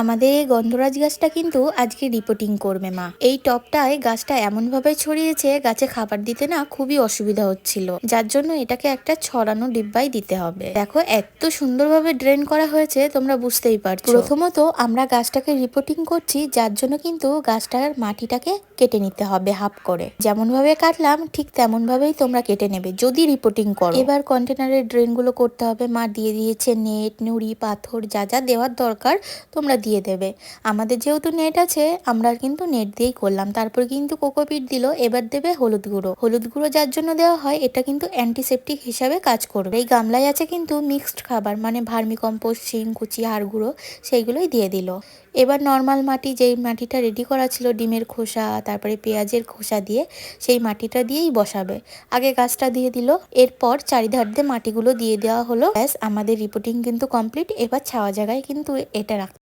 আমাদের এই গন্ধরাজ গাছটা কিন্তু আজকে রিপোর্টিং করবে মা। এই টপটায় গাছটা এমন ভাবে ছড়িয়েছে, গাছে খাবার দিতে না খুবই অসুবিধা হচ্ছিল। যার জন্য এটাকে একটা ছড়ানো ডিব্বাই দিতে হবে। দেখো, এত সুন্দরভাবে ড্রেন করা হয়েছে, তোমরা বুঝতেই পারছ। প্রথমত আমরা গাছটাকে রিপোর্টিং করছি, যার জন্য কিন্তু গাছটার মাটিটাকে কেটে নিতে হবে হাফ করে। যেমন ভাবে কাটলাম, ঠিক তেমন ভাবেই তোমরা কেটে নেবে, যদি রিপোর্টিং করো। এবার কন্টেনারের ড্রেনগুলো করতে হবে। মা দিয়ে দিয়েছে নেট নুড়ি, পাথর, যা যা দেওয়ার দরকার, তোমরা দিয়ে দেবে। আমাদের যেহেতু নেট আছে, আমরা কিন্তু নেট দিয়েই করলাম। তারপর কিন্তু কোকোপিট দিল, এবার দেবে হলুদ গুঁড়ো। হলুদ গুঁড়ো যার জন্য দেওয়া হয়, এটা কিন্তু অ্যান্টিসেপটিক হিসাবে কাজ করবে। এই গামলায় আছে কিন্তু মিক্সড খাবার মানে ভার্মি কম্পোস্ট শিং, কুচি হাড় গুঁড়ো, সেইগুলোই দিয়ে দিল। এবার নর্মাল মাটি, যেই মাটিটা রেডি করা ছিল, ডিমের খোসা, তারপরে পেঁয়াজের খোসা দিয়ে, সেই মাটিটা দিয়েই বসাবে। আগে গাছটা দিয়ে দিল, এরপর চারিধার দিয়ে মাটিগুলো দিয়ে দেওয়া হলো। ব্যাস, আমাদের রিপোর্টিং কিন্তু কমপ্লিট এবার ছাওয়া জায়গায় কিন্তু এটা রাখ